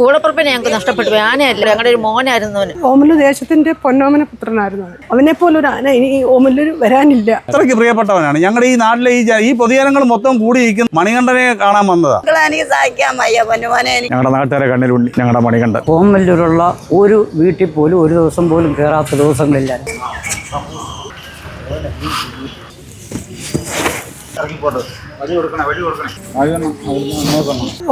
കൂടപ്പുറപ്പിനെ ഞങ്ങൾക്ക് നഷ്ടപ്പെട്ടു. ആനയല്ല. ഞങ്ങളുടെ ഒരു മോനായിരുന്നു അവന്. ഓമല്ലു ദേശത്തിന്റെ പൊന്നോമന പുത്രനായിരുന്നു അവനെ പോലെ ഒരു ആന ഇനി ഈ ഓമല്ലൂർ വരാനില്ല. അത്രയ്ക്ക് പ്രിയപ്പെട്ടവനാണ്. ഞങ്ങളുടെ ഈ നാട്ടിലെ ഈ ഈ പൊതുജനങ്ങൾ മൊത്തം കൂടിയിരിക്കുന്ന മണികണ്ഠനെ കാണാൻ വന്നതാ. മക്കളെ എനിക്ക് സഹിക്കാൻ വയ്യ. പൊന്നുമോനെ എനിക്ക് ഞങ്ങളുടെ നാട്ടുകാരെ കണ്ണിലുണ്ടി ഞങ്ങളുടെ മണികണ്ഠൻ. ഓമല്ലൂരുള്ള ഒരു വീട്ടിൽ പോലും ഒരു ദിവസം പോലും കേറാത്ത ദിവസങ്ങളില്ല.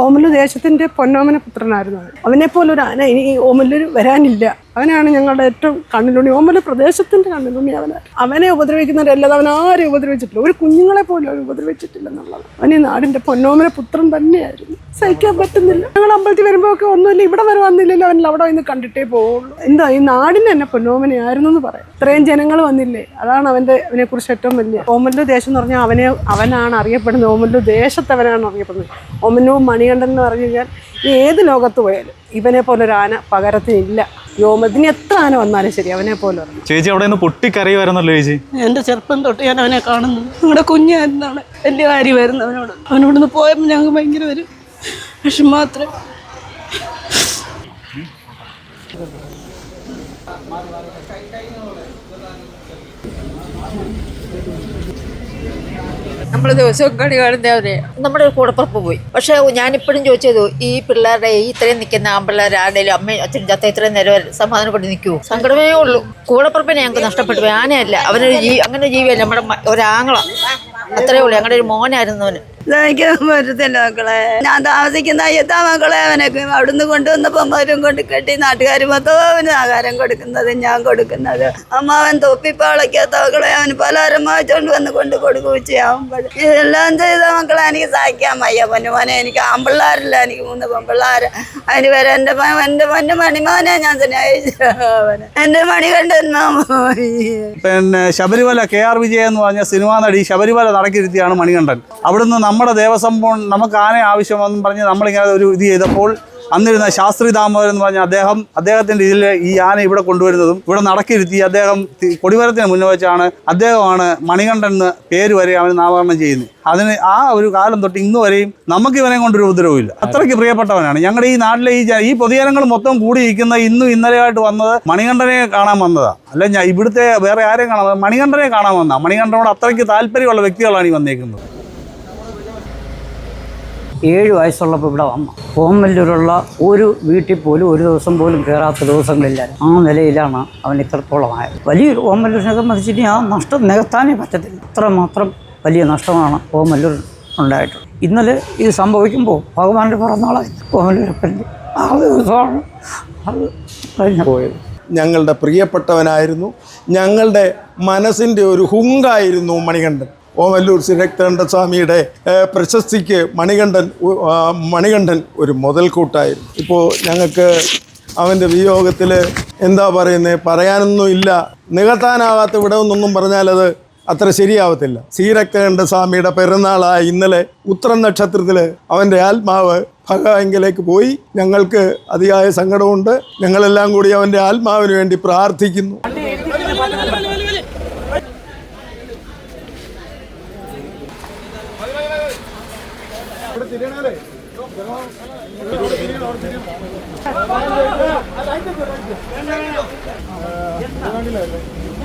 ഓമല്ലു ദേശത്തിന്റെ പൊന്നോമന പുത്രനായിരുന്നു അവനെ പോലെ ഒരു ആന ഇനി ഓമല്ലൂർ വരാനില്ല. അവനാണ് ഞങ്ങളുടെ ഏറ്റവും കണ്ണിലുണ്ണി. ഓമല്ലു പ്രദേശത്തിന്റെ കണ്ണിലുണ്ണി അവന്. അവനെ ഉപദ്രവിക്കുന്നവരല്ലാതെ അവൻ ആരും ഉപദ്രവിച്ചിട്ടില്ല. ഒരു കുഞ്ഞുങ്ങളെ പോലും അവൻ ഉപദ്രവിച്ചിട്ടില്ല എന്നുള്ളത് അവൻ ഈ നാടിന്റെ പൊന്നോമന പുത്രൻ തന്നെയായിരുന്നു. സഹിക്കാൻ പറ്റുന്നില്ല. ഞങ്ങൾ അമ്പലത്തിൽ വരുമ്പോൾ ഒക്കെ ഒന്നുമില്ല. ഇവിടെ വരെ വന്നില്ലല്ലോ. അവൻ അവിടെ ഇന്ന് കണ്ടിട്ടേ പോവുള്ളൂ. എന്താ ഈ നാടിന് തന്നെ പൊന്നോമനയായിരുന്നു എന്ന് പറയാം. ഇത്രയും ജനങ്ങൾ വന്നില്ലേ? അതാണ് അവന്റെ അവനെ കുറിച്ച് ഏറ്റവും വലിയ ഓമല്ലു ദേശം എന്ന് പറഞ്ഞാൽ അവനെ അവനാണ് അറിയപ്പെടുന്നത്. ഓമല്ലു ദേശത്തവനാണ് അറിയപ്പെടുന്നത് ഓമല്ലു മണികണ്ഠൻ എന്ന് പറഞ്ഞു കഴിഞ്ഞാൽ ഏത് ലോകത്ത് പോയാലും ഇവനെ പോലെ ഒരു ആന പകരത്തിനില്ല. യോമത്തിന് എത്ര ആന വന്നാലും ശരി അവനെ പോലെ ചേച്ചി അവിടെ നിന്ന് പൊട്ടിക്കറിയുമായിരുന്നല്ലോ ചേച്ചി. എന്റെ ചെറുപ്പം തൊട്ട് ഞാൻ അവനെ കാണുന്നു. നിങ്ങളുടെ കുഞ്ഞായിരുന്നാണ് വലിയ വരുന്നവനോട് അവനോട്. അവനോടൊന്ന് പോയപ്പോൾ ഞങ്ങൾക്ക് ഭയങ്കര ഒരു വിഷമം മാത്രം. നമ്മൾ ദിവസവും കളി കാണുന്നവരെ നമ്മുടെ കൂടപ്പുറപ്പ് പോയി. പക്ഷേ ഞാനിപ്പോഴും ചോദിച്ചത് ഈ പിള്ളേരുടെ ഈ ഇത്രയും നിൽക്കുന്ന ആമ്പിള്ളേർ ആരുടെയും അമ്മയും അച്ഛനും ചത്ത ഇത്രയും നേരം സമാധാനപ്പെട്ട് നിൽക്കുമോ സങ്കടമേ ഉള്ളൂ. കൂടപ്പുറപ്പിനെ ഞങ്ങൾക്ക് നഷ്ടപ്പെട്ടു. ആനയല്ല. അവനൊരു ജീ അങ്ങനെ ജീവിയല്ല നമ്മുടെ ഒരാങ്ങളാണ് അത്രേ ഉള്ളൂ. ഞങ്ങളുടെ ഒരു മോനായിരുന്നു അവന്. സഹിക്കാൻ മക്കളെ. ഞാൻ താമസിക്കുന്ന അയ്യത്താ മക്കളെ അവനൊക്കെ അവിടുന്ന് കൊണ്ടുവന്നപ്പം അവരും കൊണ്ട് കെട്ടി നാട്ടുകാർ മൊത്തം അവന് ആഹാരം കൊടുക്കുന്നത് ഞാൻ കൊടുക്കുന്നത്. അമ്മാവൻ തൊപ്പിപ്പാളയ്ക്കാത്ത മക്കളെ അവന് പലഹാരം വാങ്ങിച്ചോണ്ട് വന്ന് കൊണ്ട് കൊടുക്കുകയും ചെയ്യാവുമ്പോൾ ഇതെല്ലാം ചെയ്ത മക്കളെ എനിക്ക് സഹിക്കാൻ വയ്യ പൊന്നുമോനെ എനിക്ക് ആമ്പിള്ളാരില്ല എനിക്ക് മൂന്ന് പെമ്പിള്ളാര്. അതിന് വരെ എന്റെ എന്റെ പൊന്നു മണിമോനെ ഞാൻ സ്നേഹിച്ചു. എന്റെ എന്റെ മണി കണ്ടെന്നോ പിന്നെ ശബരിമല കെ ആർ വിജയ എന്ന് പറഞ്ഞ സിനിമാ നടി ശബരിമല നടക്കിരുത്തിയാണ് മണികണ്ഠൻ. അവിടുന്ന് നമ്മുടെ ദേവസ്വം ബോർഡ് നമുക്ക് ആന ആവശ്യമെന്ന് പറഞ്ഞ് നമ്മളിങ്ങനെ ഒരു ഇത് ചെയ്തപ്പോൾ അന്നിരുന്ന ശാസ്ത്രി ദാമോദരൻ എന്ന് പറഞ്ഞ അദ്ദേഹം അദ്ദേഹത്തിന്റെ ഇതിൽ ഈ ആന ഇവിടെ കൊണ്ടുവരുന്നതും ഇവിടെ നടക്കിരുത്തി അദ്ദേഹം കൊടിവരത്തിന് മുന്നേ വെച്ചാണ് അദ്ദേഹമാണ് മണികണ്ഠൻ എന്ന് പേര് വരെ അവന് നാമകരണം ചെയ്യുന്നത്. അതിന് ആ ഒരു കാലം തൊട്ട് ഇന്ന് വരെയും നമുക്ക് ഇവനെ കൊണ്ടൊരു ഉപദ്രവമില്ല അത്രയ്ക്ക് പ്രിയപ്പെട്ടവനാണ്. ഞങ്ങളുടെ ഈ നാട്ടിലെ ഈ ഈ പൊതുജനങ്ങൾ മൊത്തം കൂടിയിരിക്കുന്ന ഇന്നും ഇന്നലെയായിട്ട് വന്നത് മണികണ്ഠനെ കാണാൻ വന്നതാണ് അല്ല ഞാൻ ഇവിടുത്തെ വേറെ ആരെയും കാണാൻ മണികണ്ഠനെ കാണാൻ വന്ന. മണികണ്ഠനോട് അത്രയ്ക്ക് താല്പര്യമുള്ള വ്യക്തികളാണ് ഈ വന്നേക്കുന്നത്. ഏഴ് വയസ്സുള്ളപ്പോൾ ഇവിടെ വന്നു. ഓമല്ലൂരുള്ള ഒരു വീട്ടിൽ പോലും ഒരു ദിവസം പോലും കയറാത്ത ദിവസങ്ങളില്ല. ആ നിലയിലാണ് അവൻ ഇത്രത്തോളം ഇത്രത്തോളമായത്. വലിയൊരു ഓമല്ലൂരിനെ സംബന്ധിച്ചിട്ട് ആ നഷ്ടം നികത്താനേ പറ്റത്തില്ല. അത്രമാത്രം വലിയ നഷ്ടമാണ് ഓമല്ലൂർ ഉണ്ടായിട്ടുള്ളത്. ഇന്നലെ ഇത് സംഭവിക്കുമ്പോൾ ഭഗവാന്റെ പിറന്നാളായിരുന്നു. ഓമല്ലൂരപ്പന്റെ ആ ദിവസമാണ് അത് കഴിഞ്ഞു പോയത്. ഞങ്ങളുടെ പ്രിയപ്പെട്ടവനായിരുന്നു. ഞങ്ങളുടെ മനസ്സിന്റെ ഒരു ഹുങ്കായിരുന്നു മണികണ്ഠൻ. ഓമല്ലൂർ ശ്രീരക്തകണ്ഠ സ്വാമിയുടെ പ്രശസ്തിക്ക് മണികണ്ഠൻ മണികണ്ഠൻ ഒരു മുതൽക്കൂട്ടായിരുന്നു. ഇപ്പോൾ ഞങ്ങൾക്ക് അവന്റെ വിയോഗത്തിൽ എന്താ പറയുന്നത് പറയാനൊന്നും ഇല്ല. നികത്താനാകാത്ത ഇവിടെ ഒന്നൊന്നും പറഞ്ഞാലത് അത്ര ശരിയാവത്തില്ല. ശ്രീരക്തകണ്ഠ സ്വാമിയുടെ പിറന്നാളായ ഇന്നലെ ഉത്ര നക്ഷത്രത്തിൽ അവന്റെ ആത്മാവ് ഭഗവാങ്കിലേക്ക് പോയി. ഞങ്ങൾക്ക് അതിയായ സങ്കടമുണ്ട്. ഞങ്ങളെല്ലാം കൂടി അവന്റെ ആത്മാവിന് വേണ്ടി പ്രാർത്ഥിക്കുന്നു. വേണ്ടില്ല